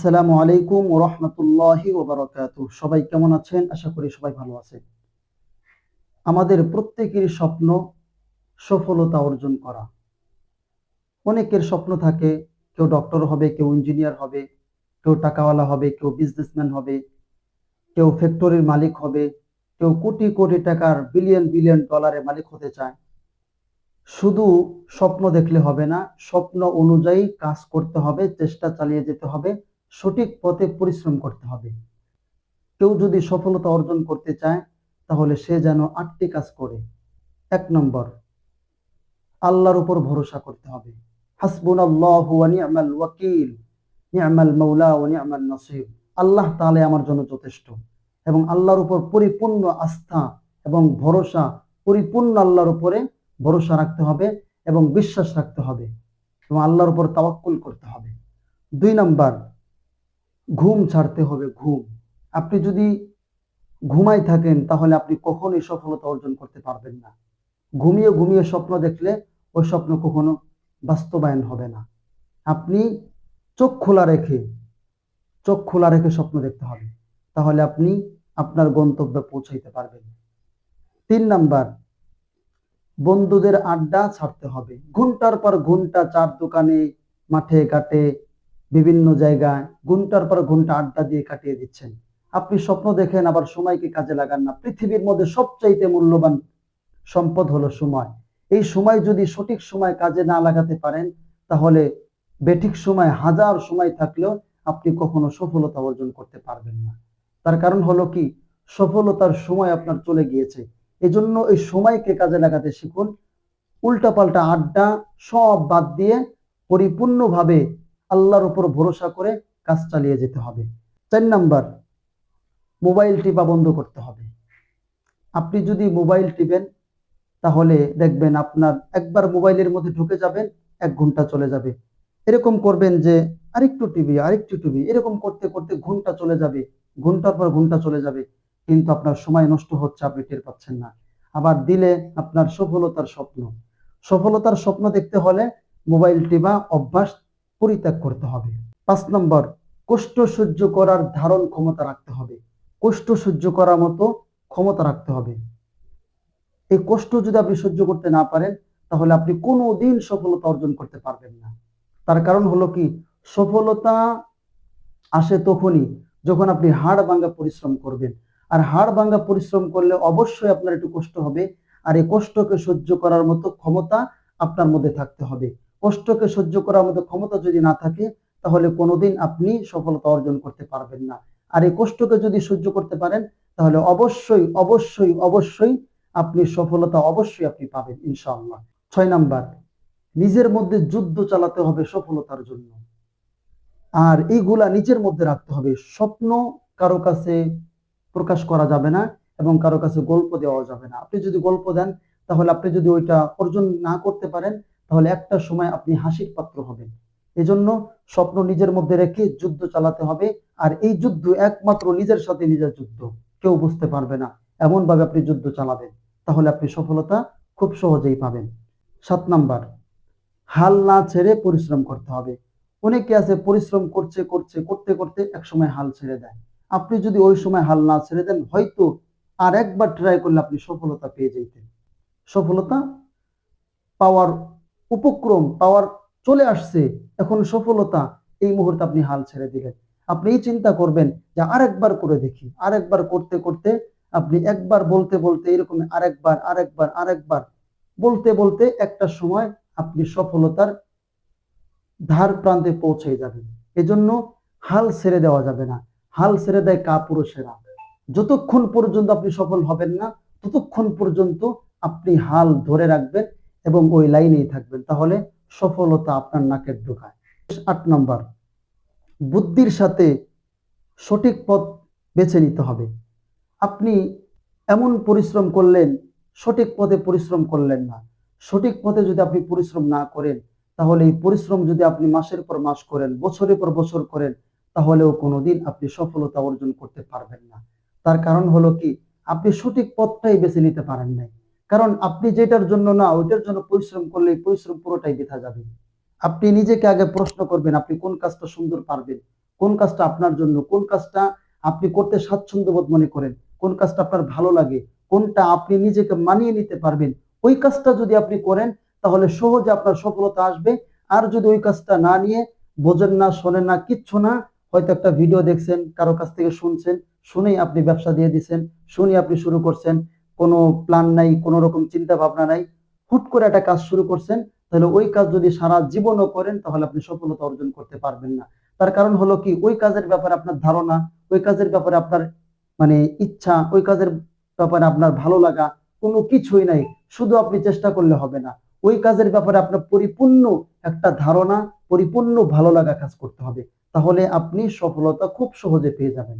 আসসালামু আলাইকুম ও রহমতুল্লাহি ওবরাকাত সবাই কেমন আছেন? আশা করি সবাই ভালো আছে আমাদের প্রত্যেকেরই স্বপ্ন সফলতা অর্জন করা। অনেকের স্বপ্ন থাকে, কেউ ডক্টর হবে, কেউ ইঞ্জিনিয়ার হবে, কেউ টাকাওয়ালা হবে, কেউ বিজনেসম্যান হবে, কেউ ফ্যাক্টরির মালিক হবে, কেউ কোটি কোটি টাকার বিলিয়ন বিলিয়ন ডলারের মালিক হতে চায়। শুধু স্বপ্ন দেখলে হবে না, স্বপ্ন অনুযায়ী কাজ করতে হবে, চেষ্টা চালিয়ে যেতে হবে। সঠিক পথে পরিশ্রম করতে হবে। কেউ যদি সফলতা অর্জন করতে চায়, তাহলে সে যেন আটটি কাজ করে। এক নম্বর, আল্লাহর উপর ভরসা করতে হবে। নি'মাল মাওলা ওয়া নি'মান নাসির। আল্লাহ তাআলা আমার জন্য যথেষ্ট এবং আল্লাহর উপর পরিপূর্ণ আস্থা এবং ভরসা, পরিপূর্ণ আল্লাহর উপরে ভরসা রাখতে হবে এবং বিশ্বাস রাখতে হবে এবং আল্লাহর উপর তাওয়াক্কুল করতে হবে। দুই নাম্বার ঘুম ছাড়তে হবে, ঘুম। আপনি যদি ঘুমাই থাকেন, তাহলে আপনি কখনোই সফলতা অর্জন করতে পারবেন না। ঘুমিয়ে ঘুমিয়ে স্বপ্ন দেখলে ওই স্বপ্ন কখনো বাস্তবায়ন হবে না। আপনি চোখ খোলা রেখে, চোখ খোলা রেখে স্বপ্ন দেখতে হবে। তাহলে আপনি আপনার গন্তব্যে পৌঁছাইতে পারবেন। তিন নাম্বার, বন্ধুদের আড্ডা ছাড়তে হবে। ঘণ্টার পর ঘণ্টা চার দোকানে, মাঠে, ঘাটে বিভিন্ন জায়গায় ঘণ্টার পর ঘণ্টা আড্ডা দিয়ে কাটিয়ে দিচ্ছেন। আপনি স্বপ্ন দেখেন, আবার সময়কে কাজে লাগান না। পৃথিবীর মধ্যে সবচাইতে মূল্যবান সম্পদ হলো সময়। এই সময় যদি সঠিক সময় কাজে না লাগাতে পারেন, তাহলে বেঠিক সময়, হাজার সময় থাকলেও আপনি কখনো সফলতা অর্জন করতে পারবেন না। তার কারণ হলো কি? সফলতার সময় আপনার চলে গিয়েছে। এজন্য এই সময়কে কাজে লাগাতে শিখুন। উল্টাপাল্টা আড্ডা সব বাদ দিয়ে পরিপূর্ণভাবে আল্লাহর উপর ভরসা করে কাজ চালিয়ে যেতে হবে। চার নাম্বার, মোবাইল টিপা বন্ধ করতে হবে। আপনি যদি মোবাইল টিপেন, তাহলে দেখবেন আপনার একবার মোবাইলের মধ্যে ঢুকে যাবেন, এক ঘণ্টা চলে যাবে। এরকম করবেন যে আরেকটু টিভি আরেকটু টিভি, এরকম করতে করতে ঘণ্টা চলে যাবে, ঘণ্টার পর ঘণ্টা চলে যাবে, কিন্তু আপনার সময় নষ্ট হচ্ছে, আপনি টের পাচ্ছেন না। আবার দিলে আপনার সফলতার স্বপ্ন। সফলতার স্বপ্ন দেখতে হলে মোবাইল টিপা অভ্যাস পরিত্যাগ করতে হবে। পাঁচ নম্বর, কষ্ট সহ্য করার ধারণ ক্ষমতা রাখতে হবে। কষ্ট সহ্য করার মতো ক্ষমতা রাখতে হবে। এই কষ্ট যদি আপনি সহ্য করতে না পারেন, তাহলে আপনি কোনো দিন সফলতা অর্জন করতে পারবেন না। তার কারণ হলো কি? সফলতা আসে তখনই যখন আপনি হাড় ভাঙ্গা পরিশ্রম করবেন। আর হাড় ভাঙ্গা পরিশ্রম করলে অবশ্যই আপনার একটু কষ্ট হবে। আর এই কষ্টকে সহ্য করার মতো ক্ষমতা আপনার মধ্যে থাকতে হবে। কষ্টকে সহ্য করার মতো ক্ষমতা যদি না থাকে, তাহলে কোনোদিন আপনি সফলতা অর্জন করতে পারবেন না। আর এই কষ্টকে যদি সহ্য করতে পারেন, তাহলে অবশ্যই অবশ্যই অবশ্যই আপনি সফলতা অবশ্যই আপনি পাবেন, ইনশাআল্লাহ। ছয় নাম্বার, নিজের মধ্যে যুদ্ধ চালাতে হবে সফলতার জন্য। আর এইগুলা নিজের মধ্যে রাখতে হবে। স্বপ্ন কারও কাছে প্রকাশ করা যাবে না এবং কারও কাছে গল্প দেওয়া যাবে না। আপনি যদি গল্প দেন, তাহলে আপনি যদি ওইটা অর্জন না করতে পারেন তাহলে একটা সময় আপনি হাসির পাত্র হবেন। এজন্য স্বপ্ন নিজের মধ্যে রেখে যুদ্ধ চালাতে হবে, আর এই যুদ্ধ একমাত্র নিজের সাথে নিজের যুদ্ধ। কেউ বুঝতে পারবে না এমন ভাবে আপনি যুদ্ধ চালাবেন, তাহলে আপনি সফলতা খুব সহজেই পাবেন। সাত নাম্বার, হাল না ছেড়ে পরিশ্রম করতে হবে। অনেকে আছে পরিশ্রম করছে করছে, করতে করতে এক সময় হাল ছেড়ে দেয়। আপনি যদি ওই সময় হাল না ছেড়ে দেন, হয়তো আর একবার ট্রাই করলে আপনি সফলতা পেয়ে যেতেন সফলতা পাওয়ার উপক্রম পাওয়ার চলে আসছে, এখন সফলতা এই মুহূর্তে আপনি হাল ছেড়ে দিলেন। আপনি এই চিন্তা করবেন যে আরেকবার করে দেখি, আরেকবার করতে করতে আপনি একবার বলতে বলতে এরকম আরেকবার আরেকবার আরেকবার বলতে বলতে একটা সময় আপনি সফলতার ধার প্রান্তে পৌঁছে যাবেন। এজন্য হাল ছেড়ে দেওয়া যাবে না। হাল ছেড়ে দেয় কা পুরুষেরা যতক্ষণ পর্যন্ত আপনি সফল হবেন না, ততক্ষণ পর্যন্ত আপনি হাল ধরে রাখবেন। এবং ওই লাইনেই থাকবেন, তাহলে সফলতা আপনার নাকের ঢোকায়। আট নম্বর, বুদ্ধির সাথে সঠিক পথ বেছে নিতে হবে। আপনি এমন পরিশ্রম করলেন, সঠিক পথে পরিশ্রম করলেন না। সঠিক পথে যদি আপনি পরিশ্রম না করেন, তাহলে এই পরিশ্রম যদি আপনি মাসের পর মাস করেন, বছরের পর বছর করেন, তাহলেও কোনোদিন আপনি সফলতা অর্জন করতে পারবেন না। তার কারণ হলো কি? আপনি সঠিক পথটাই বেছে নিতে পারেন নাই। কারণ আপনি যেটার জন্য না, ওইটার জন্য পরিশ্রম করলে পরিশ্রম পুরোটাই বৃথা যাবে। আপনি নিজেকে আগে প্রশ্ন করবেন, আপনি কোন কাজটা সুন্দর পারবেন? কোন কাজটা আপনার জন্য? কোন কাজটা আপনি করতে স্বাচ্ছন্দ্য বোধ মনে করেন? কোন কাজটা আপনার ভালো লাগে? কোনটা আপনি নিজেকে মানিয়ে নিতে পারবেন? ওই কাজটা যদি আপনি করেন, তাহলে সহজে আপনার সফলতা আসবে। আর যদি ওই কাজটা না নিয়ে বোঝেন না, শোনেন না, কিচ্ছু না, হয়তো একটা ভিডিও দেখছেন, কারও কাছ থেকে শুনছেন, শুনেই আপনি ব্যবসা দিয়ে দিছেন শুনে আপনি শুরু করছেন। কোনো প্ল্যান নাই, কোনো রকম চিন্তা ভাবনা নাই, হুট করে একটা কাজ শুরু করছেন, তাহলে ওই কাজ যদি সারা জীবনও করেন, তাহলে আপনি সফলতা অর্জন করতে পারবেন না। তার কারণ হলো কি, ওই কাজের ব্যাপারে আপনার ধারণা, ওই কাজের ব্যাপারে আপনার মানে ইচ্ছা, ওই কাজের ব্যাপারে আপনার ভালো লাগা, কোনো কিছুই নাই। শুধু আপনি চেষ্টা করলে হবে না। ওই কাজের ব্যাপারে আপনার পরিপূর্ণ একটা ধারণা, পরিপূর্ণ ভালো লাগা কাজ করতে হবে। তাহলে আপনি সফলতা খুব সহজে পেয়ে যাবেন।